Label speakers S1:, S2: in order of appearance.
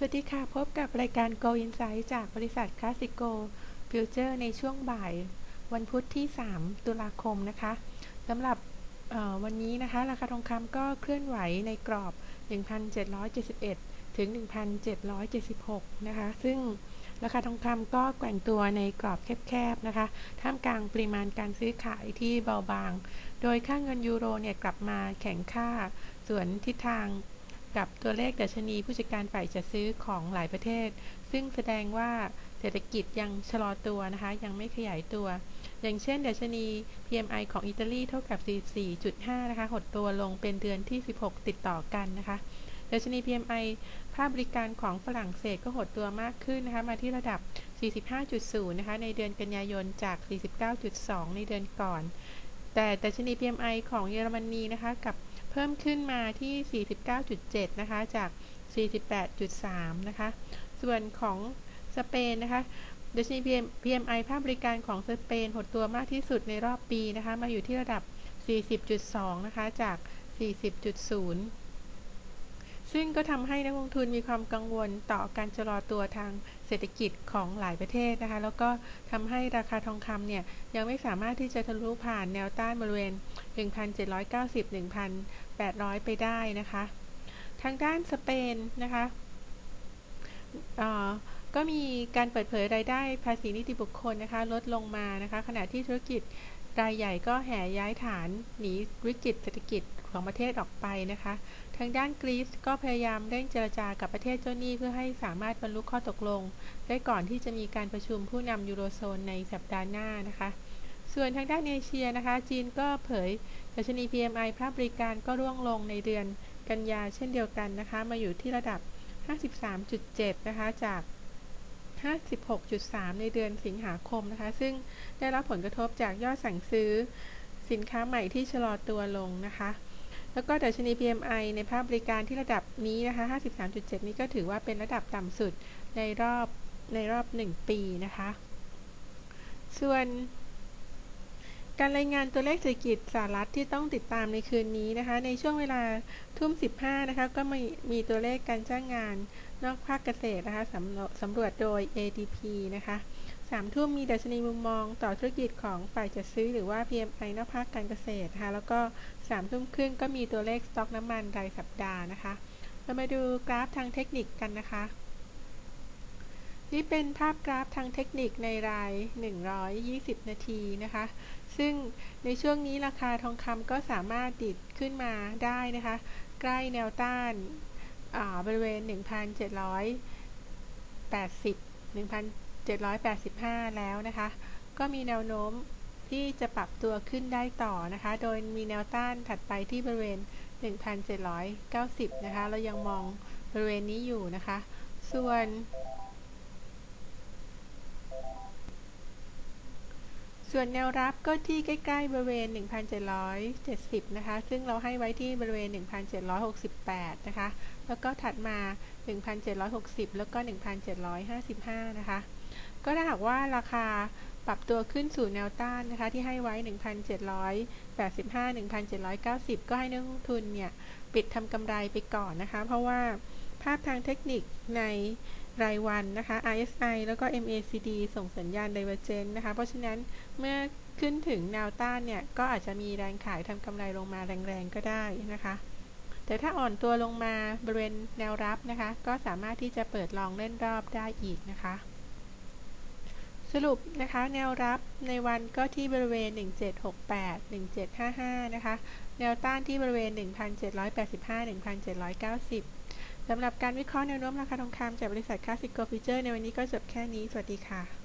S1: สวัสดีค่ะ พบกับรายการ Go Insight จากบริษัท Classico Future ในช่วงบ่าย วันพุธที่ 3 ตุลาคมนะคะสำหรับวันนี้นะคะ ราคาทองคำก็เคลื่อนไหวในกรอบ 1,771 ถึง 1,776 นะคะ ซึ่งราคาทองคำก็แกว่งตัวในกรอบแคบๆนะคะ ท่ามกลางปริมาณการซื้อขายที่เบาบาง โดยค่าเงินยูโรเนี่ยกลับมาแข็งค่า ส่วนทิศทาง กับตัวเลขดัชนีผู้จัดการฝ่ายจัดซื้อของหลายประเทศ ซึ่งแสดงว่าเศรษฐกิจยังชะลอตัวนะคะ ยังไม่ขยายตัว อย่างเช่นดัชนี PMI ของอิตาลีเท่ากับ 44.5 นะคะ หดตัวลงเป็นเดือนที่ 16 ติดต่อกันนะคะดัชนี PMI ภาคบริการของฝรั่งเศสก็หดตัวมากขึ้นนะคะ มาที่ระดับ 45.0 นะคะ ในเดือนกันยายนจาก 49.2 ในเดือนก่อน แต่ดัชนี PMI ของเยอรมนีนะคะกับ พิ่มขึ้นมาที่ 49.7 นะคะ จาก 48.3 นะคะ ส่วนของสเปนนะคะดัชนี PMI ภาคบริการของสเปนหดตัวมากที่สุดในรอบปีนะคะ มาอยู่ที่ระดับ 40.2 นะคะ จาก 40.0 ซึ่งก็ทำให้นักลงทุนมีความกังวลต่อการชะลอตัวทางเศรษฐกิจของหลายประเทศนะคะ แล้วก็ทำให้ราคาทองคำเนี่ย ยังไม่สามารถที่จะทะลุผ่านแนวต้านบริเวณ 1,790-1,800 ไปได้นะคะ ทางด้านสเปนนะคะก็มีการเปิดเผยรายได้ภาษีนิติบุคคลนะคะ ลดลงมานะคะ ขณะที่ธุรกิจ รายใหญ่ก็แห่ย้ายฐานหนีวิกฤตเศรษฐกิจของประเทศออกไปนะคะ ทางด้านกรีซก็พยายามเร่งเจรจากับประเทศเจ้าหนี้เพื่อให้สามารถบรรลุข้อตกลง ได้ก่อนที่จะมีการประชุมผู้นำยูโรโซนในสัปดาห์หน้านะคะ ส่วนทางด้านเอเชียนะคะ จีนก็เผยดัชนี PMI ภาคบริการก็ร่วงลงในเดือนกันยาเช่นเดียวกันนะคะ มาอยู่ที่ระดับ 53.7 นะคะจาก 56.3 ในเดือนสิงหาคมนะคะ ซึ่งได้รับผลกระทบจากยอดสั่งซื้อสินค้าใหม่ที่ชะลอตัวลงนะคะ แล้วก็ดัชนี PMI ในภาคบริการที่ระดับนี้นะคะ 53.7 นี้ก็ถือว่าเป็นระดับต่ำสุดในรอบในรอบ 1 ปีนะคะ ส่วน การรายงานตัวเลขเศรษฐกิจสหรัฐที่ต้องติดตามในคืนนี้นะคะ ในช่วงเวลาทุ่ม 15 นะคะ ก็มีมีตัวเลขการจ้างงานนอกภาคเกษตรนะคะสำสำรวจโดย ADP นะคะสามทุ่มมีดัชนีมุมมองต่อธุรกิจของฝ่ายจัดซื้อหรือว่า PMI นอกภาคการเกษตรนะคะ แล้วก็สามทุ่มครึ่งก็มีตัวเลขสต็อกน้ำมันรายสัปดาห์นะคะ เรามาดูกราฟทางเทคนิคกันนะคะ นี่เป็นภาพกราฟทางเทคนิคในราย 120 นาทีนะคะ ซึ่งในช่วงนี้ราคาทองคำก็สามารถดิดขึ้นมาได้นะคะ ใกล้แนวต้านบริเวณ 1,780 1 785 แล้วนะคะ ก็มีแนวโน้มที่จะปรับตัวขึ้นได้ต่อนะคะ โดยมีแนวต้านถัดไปที่บริเวณ 1,790 นะคะ เรายังมองบริเวณนี้อยู่นะคะ ส่วน ส่วนแนวรับก็ที่ใกล้ ๆ บริเวณ 1,770 นะคะ ซึ่งเราให้ไว้ที่บริเวณ 1,768 นะคะ แล้วก็ถัดมา 1,760 แล้วก็ 1,755 นะคะ ก็ถ้าหากว่าราคาปรับตัวขึ้นสู่แนวต้านนะคะ ที่ให้ไว้ 1,785 1,790 ก็ให้นักลงทุนเนี่ย ปิดทำกำไรไปก่อนนะคะ เพราะว่าภาพทางเทคนิคใน รายวันนะคะ RSI แล้วก็ MACD ส่งสัญญาณ Divergence นะคะ เพราะฉะนั้นเมื่อขึ้นถึงแนวต้านเนี่ย ก็อาจจะมีแรงขายทำกำไรลงมาแรงๆ ก็ได้นะคะ แต่ถ้าอ่อนตัวลงมาบริเวณแนวรับนะคะ ก็สามารถที่จะเปิดลองเล่นรอบได้อีกนะคะ สรุปนะคะแนวรับในวันก็ที่บริเวณ 1768 1755 นะคะ แนวต้านที่บริเวณ 1785 1790 สำหรับการวิเคราะห์แนวโน้มราคาทองคำจากบริษัทคลาสสิกโกฟิเจอร์ในวันนี้ก็จบแค่นี้ สวัสดีค่ะ